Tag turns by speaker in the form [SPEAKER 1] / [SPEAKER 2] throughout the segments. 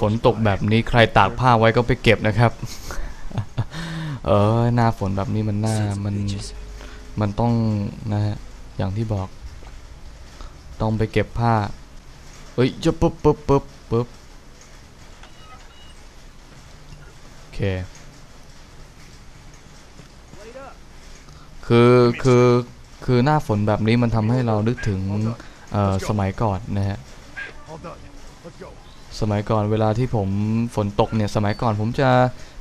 [SPEAKER 1] ฝนตกแบบนี้ใครตากผ้าไว้ก็ไปเก็บนะครับ เออหน้าฝนแบบนี้มันหน้ามันมันต้องนะฮะอย่างที่บอก ต้องไปเก็บผ้าเฮ้ยจะปุ๊บปุ๊บปุ๊บปุ๊บโอเคคือคือคือหน้าฝนแบบนี้มันทำให้เรานึกถึงเอ่อสมัยก่อนนะฮะ
[SPEAKER 2] All done. Let's go.
[SPEAKER 1] สมัยก่อนเวลาที่ผมฝนตกเนี่ย สมัยก่อนผมจะ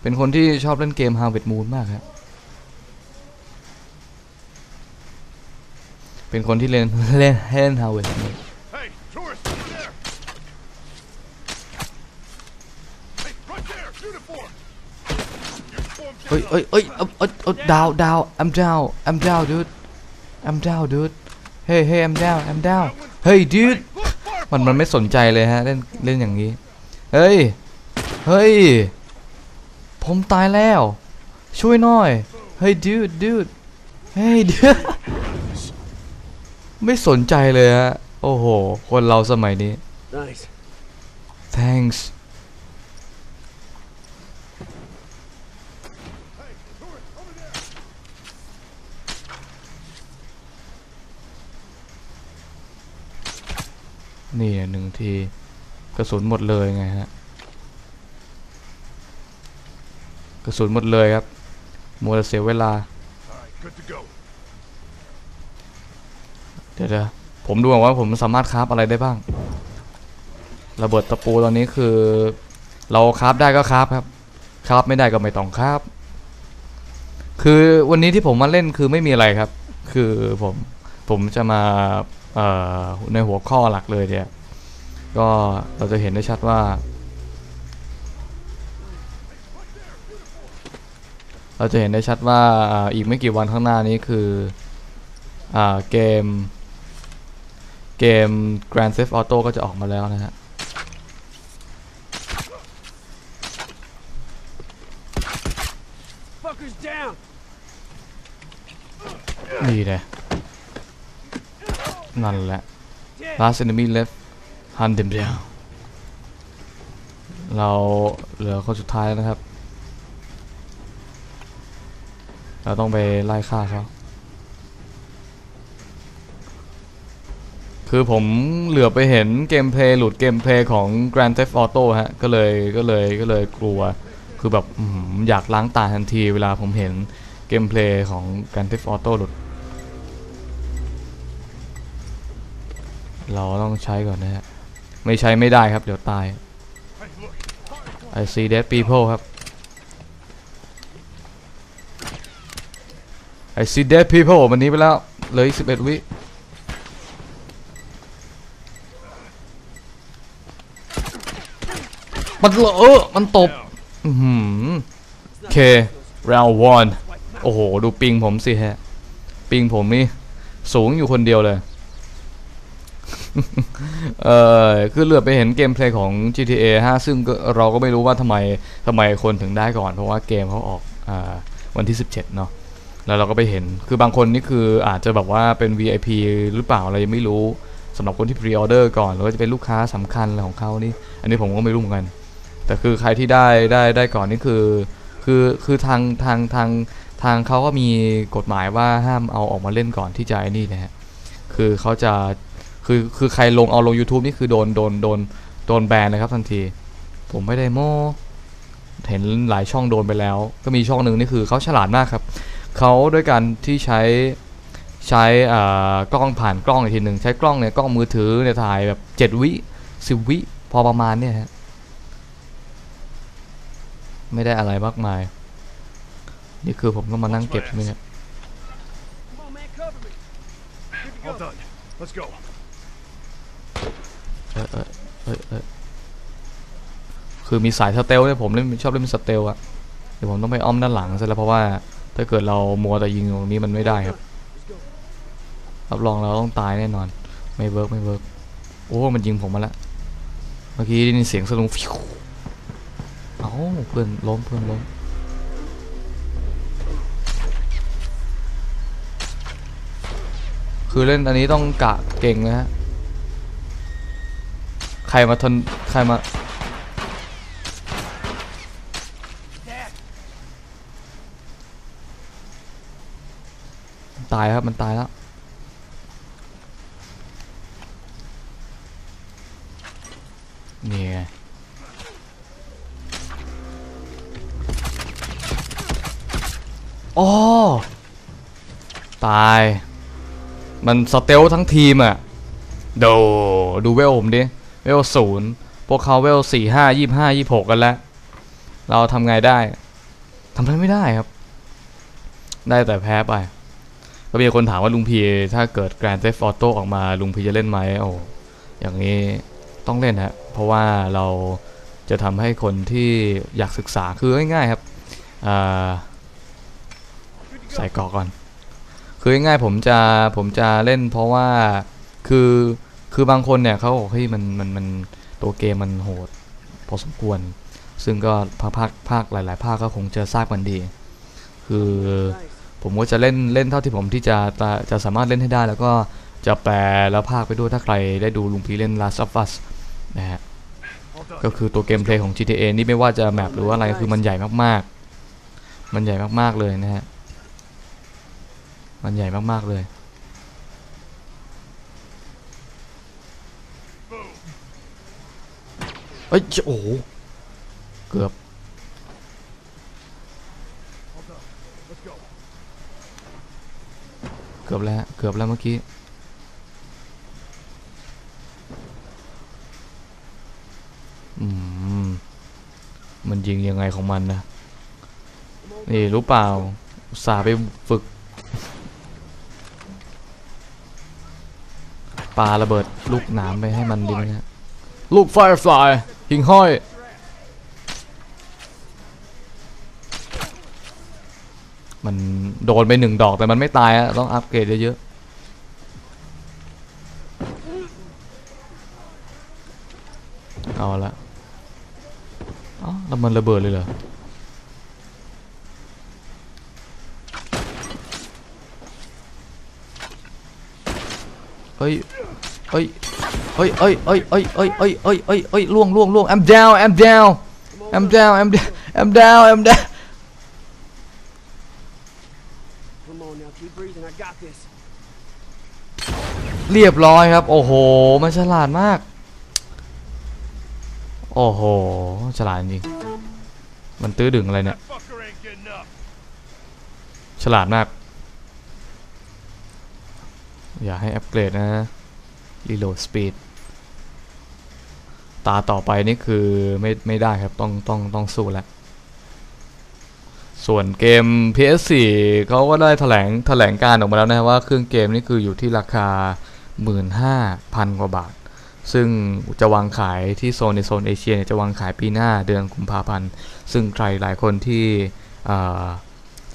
[SPEAKER 1] เป็นคนที่ชอบเล่นเกม Harvest Moon มากครับ เป็นคนที่เล่นเล่นเล่น Harvest Moon
[SPEAKER 2] Hey, tourist, over there. Hey, right there, uniform. Uniform
[SPEAKER 1] เอ้ยเอ้ยเอ้ยเอ้ยเอ้ยเอ้ยดาวดาว I'm down I'm down dude I'm down dude Hey hey I'm down I'm down Hey dude
[SPEAKER 2] Look, Firefly.
[SPEAKER 1] มันมันไม่สนใจเลยฮะเล่นเล่นอย่างนี้ เฮ้ย เฮ้ย ผมตายแล้ว ช่วยหน่อย เฮ้ย dude dude เฮ้ย dude ไม่สนใจเลยฮะ โอ้โห คนเราสมัยนี้
[SPEAKER 3] Nice.
[SPEAKER 1] thanks นี่หนึ่งทีกระสุนหมดเลยไงฮะกระสุนหมดเลยครับมัวเสียเวลา
[SPEAKER 2] right,
[SPEAKER 1] เดี๋ยวเดี๋ยวผมดูก่อนว่าผมสามารถคราฟอะไรได้บ้าง ระเบิดตะปูตอนนี้คือ เราคราฟได้ก็คราฟครับคราฟไม่ได้ก็ไม่ต้องคราฟคือวันนี้ที่ผมมาเล่นคือไม่มีอะไรครับ คือผมผมจะมา ในหัวข้อหลักเลยเนี่ยก็เราจะเห็นได้ชัดว่า เราจะเห็นได้ชัดว่าอ่าอีกไม่กี่วันข้างหน้านี้คืออ่าเกมเกม Grand Theft Auto ก็จะออกมาแล้วนะฮะ
[SPEAKER 3] Fuckers down.
[SPEAKER 1] นี่เลย นั่นแหละ last enemy left hunt them down เราเหลือคนสุดท้ายแล้วนะครับ เราต้องไปไล่ฆ่าเขาคือผมเหลือไปเห็นเกมเพลย์หลุดเกมเพลย์ของ Grand Theft Auto ฮะ ก็เลยก็เลยก็เลยกลัว คือแบบอื้อหืออยากล้างตาทันทีเวลาผมเห็นเกมเพลย์ของ Grand Theft Auto หลุด เราต้องใช้ก่อนนะฮะ ไม่ใช้ไม่ได้ครับ เดี๋ยวตาย I see dead people ครับ I see dead people วันนี้ไปแล้วเหลืออีก11 วิมันเหรอเอมันตบอือหือโอเค round one โอ้โห ดูปิงผมสิฮะ ปิงผมนี่ สูงอยู่คนเดียวเลย เออคือเหลือไปเห็นเกมเพลย์ของ GTA 5 ซึ่งเราก็ไม่รู้ว่าทำไมทำไมคนถึงได้ก่อน เพราะว่าเกมเขาออกอวันที่ 17 เนาะแล้วเราก็ไปเห็นคือบางคนนี่คืออาจจะแบบว่าเป็น VIP หรือเปล่าอะไรยังไม่รู้สำหรับคนที่พรีออเดอร์ก่อนหรือว่าจะเป็นลูกค้าสำคัญอะไรของเขานี่ อันนี้ผมก็ไม่รู้เหมือนกัน แต่คือใครที่ได้ได้ได้ก่อนนี่คือคือคือทางทางทางทางเขาก็มีกฎหมายว่าห้ามเอาออกมาเล่นก่อนที่จะไอ้นี่นะฮะคือเขาจะ คือคือใครลงเอาลง YouTube นี่คือโดนโดนโดนโดนแบนนะครับทันที ผมไม่ได้โม้เห็นหลายช่องโดนไปแล้ว ก็มีช่องหนึ่งนี่คือเขาฉลาดมากครับเขาด้วยการที่ใช้ใช้อ่ากล้องผ่านกล้องอีกทีหนึ่งใช้กล้องเนี่ยกล้องมือถือเนี่ยถ่ายแบบเจ็ดวิสิบวิพอประมาณเนี่ยฮะไม่ได้อะไรมากมาย นี่คือผมก็มานั่งเก็บใช่ไหมเนี่ย
[SPEAKER 3] Come on, man, cover me.
[SPEAKER 2] All done. Let's go.
[SPEAKER 1] เออเออเออเออคือมีสายสเตลเนี่ยผมเล่นชอบเล่นสเตลอะเดี๋ยวผมต้องไปอ้อมด้านหลังซะแล้วเพราะว่าถ้าเกิดเรามัวแต่ยิงตรงนี้มันไม่ได้ครับรับรองเราต้องตายแน่นอน ไม่เวิร์กไม่เวิร์กโอ้มันยิงผมมาล้วเมื่อกี้ได้ยินเสียงสลุงฟิวเอ้าเพื่อนล้มเพื่อนล้มคือเล่นอันนี้ต้องกะเก่งนะฮะ ใครมาทนใครมาตายครับมันตายแล้วนี่ไงอ๋อตาย มันสเตลทั้งทีมอะโดดูเวลผมดิ เวลศูนย์พวกเขาเวลสี่ห้ายี่ห้ายี่หกกันแล้ว เราทำไงได้ทำอะไรไม่ได้ครับ ได้แต่แพ้ไป ก็มีคนถามว่าลุงพีถ้าเกิด Grand Theft Auto ออกมาลุงพีจะเล่นไหมโอ้อย่างนี้ต้องเล่นฮะเพราะว่าเราจะทำให้คนที่อยากศึกษาคือง่ายๆครับใส่กาะก่อน คือง่ายๆผมจะผมจะเล่นเพราะว่าคือ คือบางคนเนี่ยเขาบอกเฮ้ยมันมันมันตัวเกมมันโหดพอสมควร ซึ่งก็ภาคภาคภาคหลาย ๆ ภาคก็คงจะทราบกันดี คือผมก็จะเล่นเล่นเท่าที่ผมที่จะจะจะสามารถเล่นให้ได้ แล้วก็จะแปลแล้วภาคไปด้วยถ้าใครได้ดูลุงพีเล่น Last of Us นะฮะก็คือตัวเกมเพลย์ของ GTA นี่ไม่ว่าจะแมปหรือว่าอะไรคือมันใหญ่มากๆ มันใหญ่มากๆเลยนะฮะ มันใหญ่มากๆเลย เอ้ยโอ้โหเกือบเกือบแล้วเกือบแล้วเมื่อกี้อืมมันยิงยังไงของมันนะนี่รู้เปล่าสาไปฝึกปาระเบิดลูกหนามไปให้มันดีไหมฮะลูกไฟฟลาย หิงห้อย มันโดนไปหนึ่งดอกแต่มันไม่ตายอะต้องอัปเกรดเยอะๆ เอาละอ๋อแล้วมันระเบิดเลยเหรอเอ้ย เอ้ยเอ้ยเอ้ยเอ้ยเอ้ยเอ้ยเอ้ยเอ้ยเอ้ยเอ้ยล่วงล่วงล่วง I'm down I'm down
[SPEAKER 3] Come on.
[SPEAKER 1] I'm
[SPEAKER 3] Doug.
[SPEAKER 1] down I'm down I'm down I'm down
[SPEAKER 3] Come on now. Keep breathing. I got this.
[SPEAKER 1] เรียบร้อยครับ โอ้โห มันฉลาดมาก โอ้โห ฉลาดจริง มันตื้อดึงอะไรเนี่ย
[SPEAKER 2] That fucker ain't getting up.
[SPEAKER 1] ฉลาดมาก อย่าให้อัปเกรดนะ Reload Speed ตาต่อไปนี่คือไม่ไม่ได้ครับต้องต้องต้องสู้แล้ว ส่วนเกม PS4 เขาก็ได้แถลงแถลงการออกมาแล้วนะว่าเครื่องเกมนี่คืออยู่ที่ราคา 15,000 กว่าบาท ซึ่งจะวางขายที่โซนในโซนเอเชียเนี่ยจะวางขายปีหน้าเดือนกุมภาพันธ์ ซึ่งใครหลายคนที่อ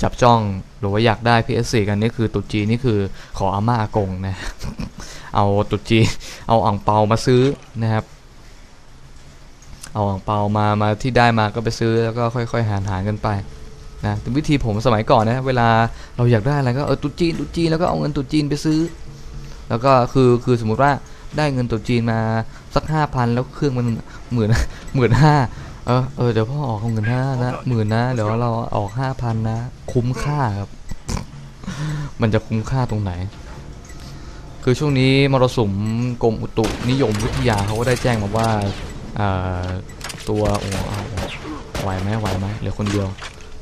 [SPEAKER 1] จับจ้องหรือว่าอยากได้ PS4 กันนี่คือตุ๊จีนี่คือขออาม่าอากงนะ เอาตุ๊จีนเอาอ่างเปามาซื้อนะครับ เอาอ่างเปามามาที่ได้มาก็ไปซื้อแล้วก็ค่อย ๆ หารหารกันไปนะวิธีผมสมัยก่อนนะเวลาเราอยากได้อะไรก็เออตุ๊จีนตุ๊จีนแล้วก็เอาเงินตุ๊จีนไปซื้อ แล้วก็คือคือสมมุติว่าได้เงินตุ๊จีนมาสักห้าพันแล้วเครื่องมันหมื่นหมื่นห้า เออเออเดี๋ยวพ่อออกเงินห้านะหมื่นนะเดี๋ยวเราออกห้าพันนะ คุ้มค่าครับ มันจะคุ้มค่าตรงไหน คือช่วงนี้มรสุมกรมอุตุนิยมวิทยาเขาก็ได้แจ้งมาว่าตัวโอ้ไหวไหมไหวไหมเหลือคนเดียว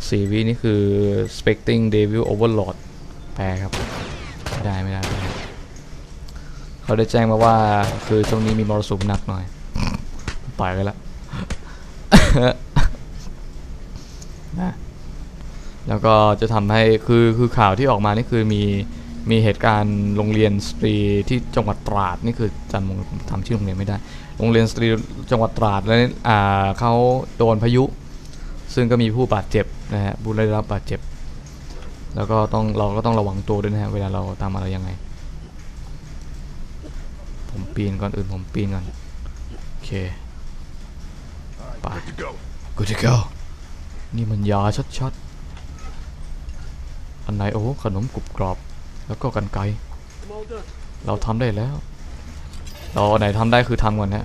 [SPEAKER 1] สี่วินี่คือ specting devil overlord แปลครับ ไม่ได้ไม่ได้ไม่ได้เขาได้แจ้งมาว่าคือช่วงนี้มีมรสุมหนักหน่อย ปล่อยกันละ นะแล้วก็จะทำให้คือคือข่าวที่ออกมานี่คือมีมีเหตุการณ์โรงเรียนสตรีที่จังหวัดตราดนี่คือจำผมทำชื่อโรงเรียนไม่ได้ โรงเรียนสตรีจังหวัดตราดแล้วอ่าเขาโดนพายุ ซึ่งก็มีผู้บาดเจ็บนะฮะผู้ได้รับบาดเจ็บ แล้วก็ต้องเราก็ต้องระวังตัวด้วยนะฮะเวลาเราทำอะไรยังไง ผมปีนก่อนอื่นผมปีนก่อนโอเค
[SPEAKER 2] All right,
[SPEAKER 1] Bye.
[SPEAKER 2] good to go.
[SPEAKER 1] Good to go นี่มันยาชัดๆ อันไหนโอ้ขนมกรุบกรอบ แล้วก็กันไกร
[SPEAKER 3] I'm all done.
[SPEAKER 1] เราทำได้แล้ว เราอันไหนทำได้คือทำก่อนนะ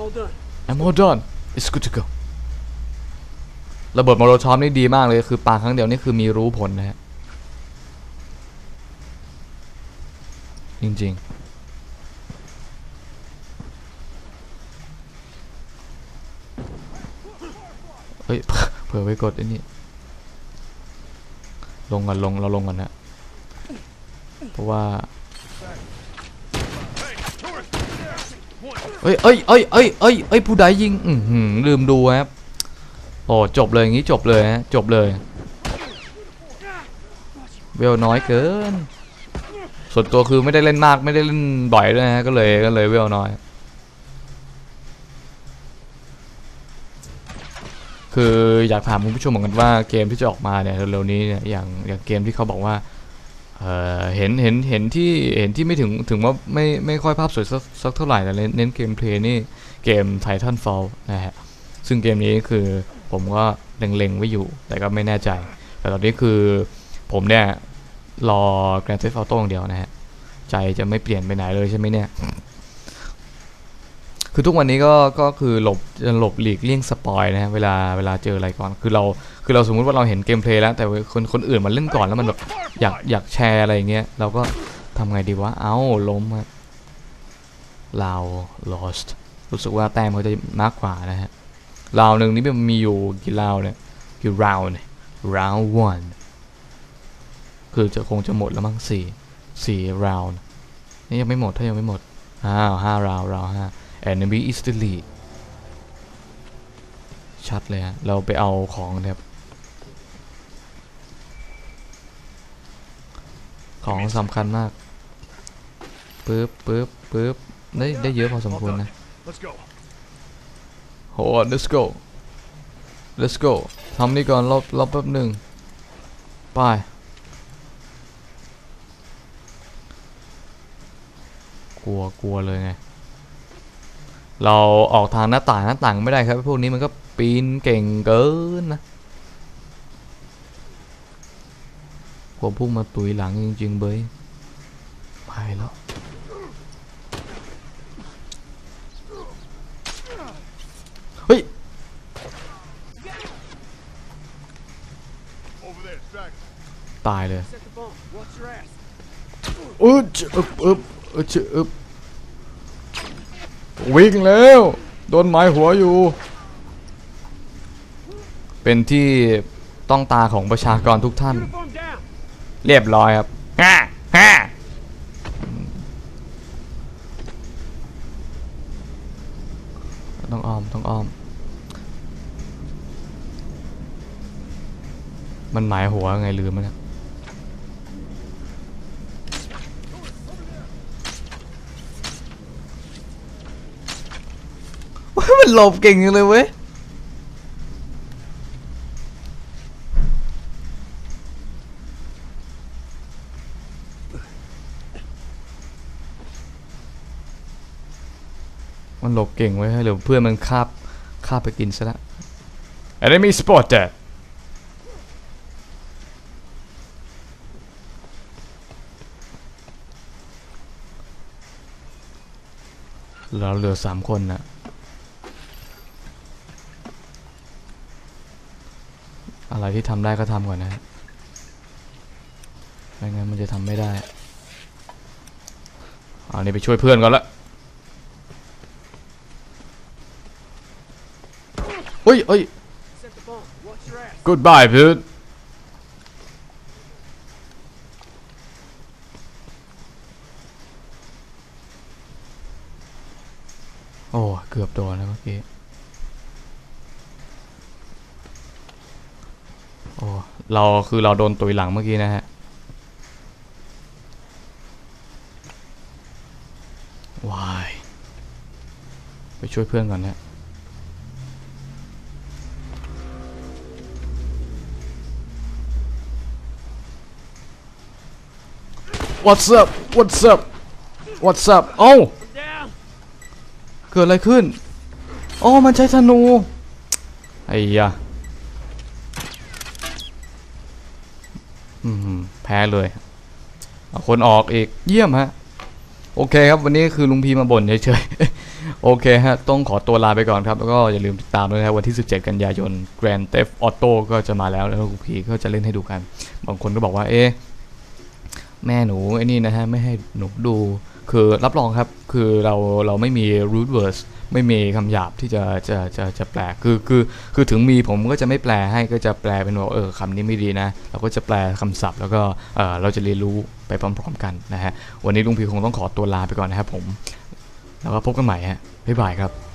[SPEAKER 3] all done.
[SPEAKER 1] I'm all done it's good to go ระเบิดโมโลทอฟนี่ดีมากเลย คือปาครั้งเดียวนี่คือมีรู้ผลนะฮะ จริงๆ เฮ้ย เผื่อไว้กดไอ้นี่ ลงกันลงเราลงกันนะ เพราะว่า เอ้ยเอ้ยเอ้ยเอ้ยเอ้ยเอ้ยผู้ใดยิง อือหือลืมดูครับ โอ้จบเลยอย่างงี้จบเลยฮะ จบเลยเวลน้อยเกิน ส่วนตัวคือไม่ได้เล่นมากไม่ได้เล่นบ่อยด้วยฮะ ก็เลยก็เลยเวลน้อย คืออยากถามคุณผู้ชมเหมือนกันว่าเกมที่จะออกมาเนี่ยเร็วๆนี้เนี่ยอย่างอย่างเกมที่เขาบอกว่าเออเห็นเห็นเห็นที่เห็นที่ไม่ถึงถึงว่าไม่ไม่ค่อยภาพสวยสักสักเท่าไหร่แต่เน้นเน้นเกมเพลย์นี่เกม Titanfall นะฮะซึ่งเกมนี้คือผมก็เล็งๆไว้อยู่ แต่ก็ไม่แน่ใจ แต่ตอนนี้คือผมเนี่ย รอ Grand Theft Auto อย่างเดียวนะฮะ ใจจะไม่เปลี่ยนไปไหนเลยใช่ไหมเนี่ย คือทุกวันนี้ก็ก็คือหลบหลบหลีกเลี่ยงสปอยนะฮะเวลาเวลาเจออะไรก่อนคือเราคือเราสมมุติว่าเราเห็นเกมเพลย์แล้วแต่คนคนอื่นมันเล่นก่อนแล้วมันแบบอยากอยากแชร์อะไรอย่างเงี้ยเราก็ทำไงดีวะ เอ้าล้มอะลาว lost รู้สึกว่าแต้มเขาจะมากกว่านะฮะราวหนึ่งนี่มันมีอยู่กี่ราวเนี่ยกี่ round เนี่ย round one คือจะคงจะหมดแล้วมั้งสี่สี่ round นี่ยังไม่หมดถ้ายังไม่หมดอ้าวห้า round round ห้า enemy is the lead ชัดเลยฮะ เราไปเอาของนะครับ ของสำคัญมากปึ๊บปึ๊บปึ๊บได้ได้เยอะพอสมควรนะ
[SPEAKER 2] Let's go.
[SPEAKER 1] โห let's go let's go ทำนี่ก่อนรอบรอบแป๊บหนึ่งไปกลัวกลัวเลยไง เราออกทางหน้าต่างหน้าต่างไม่ได้ครับพวกนี้มันก็ปีนเก่งเกินนะผมพุ่งมาตุยหลังจริงๆเบยไปแล้วเฮ้ยตายเลย
[SPEAKER 3] Set the bomb. Watch your ass.
[SPEAKER 1] อึดอึบอึบอึดอึบ วิ่งแล้วโดนไม้หัวอยู่ เป็นที่ต้องตาของประชากรทุกท่าน เรียบร้อยครับฮ่าฮ่าต้องอ้อมต้องอ้อม มันหมายหัวไงลืมมันนะว้ายมัน หลบเก่งจังเลยเว้ยมันหลบเก่งไว้ให้หรือเพื่อนมันคาบคาบไปกินซะละ Enemy spotted เราเหลือสามคนนะ อะไรที่ทำได้ก็ทำก่อนนะไม่งั้นมันจะทำไม่ได้เอานี่ไปช่วยเพื่อนก่อนละเฮ้ยเฮ้ย goodbye dude โอ้ เกือบโดนแล้วเมื่อกี้ โอ้ เราคือเราโดนตุยหลังเมื่อกี้นะฮะวายไปช่วยเพื่อนก่อนนะ What's up What's up What's up เอ้าเกิดอะไรขึ้นอ๋อมันใช้ธนู ไอ้ยะอื แท้เลยเอาคนออกอีกเยี่ยมฮะโอเคครับวันนี้คือลุงพีมาบ่นเฉยๆ โอเคฮะ ต้องขอตัวลาไปก่อนครับ แล้วก็อย่าลืมติดตามด้วยนะครับวันที่ 17 กันยายน Grand Theft Auto ก็จะมาแล้วแล้วลุงพีก็จะเล่นให้ดูกัน บางคนก็บอกว่าเอ๊ะ แม่หนูไอ้นี่นะฮะไม่ให้หนูดู คือรับรองครับคือเราเราไม่มี root words ไม่มีคำหยาบที่จะจะจะจะแปลคือคือคือถึงมีผมก็จะไม่แปลให้ก็จะแปลเป็นว่าเออคำนี้ไม่ดีนะ เราก็จะแปลคำศัพท์ แล้วก็เออเราจะเรียนรู้ไปพร้อม ๆ กันนะฮะวันนี้ลุงพีคงต้องขอตัวลาไปก่อนนะครับผม แล้วก็พบกันใหม่ฮะบ๊ายบายครับ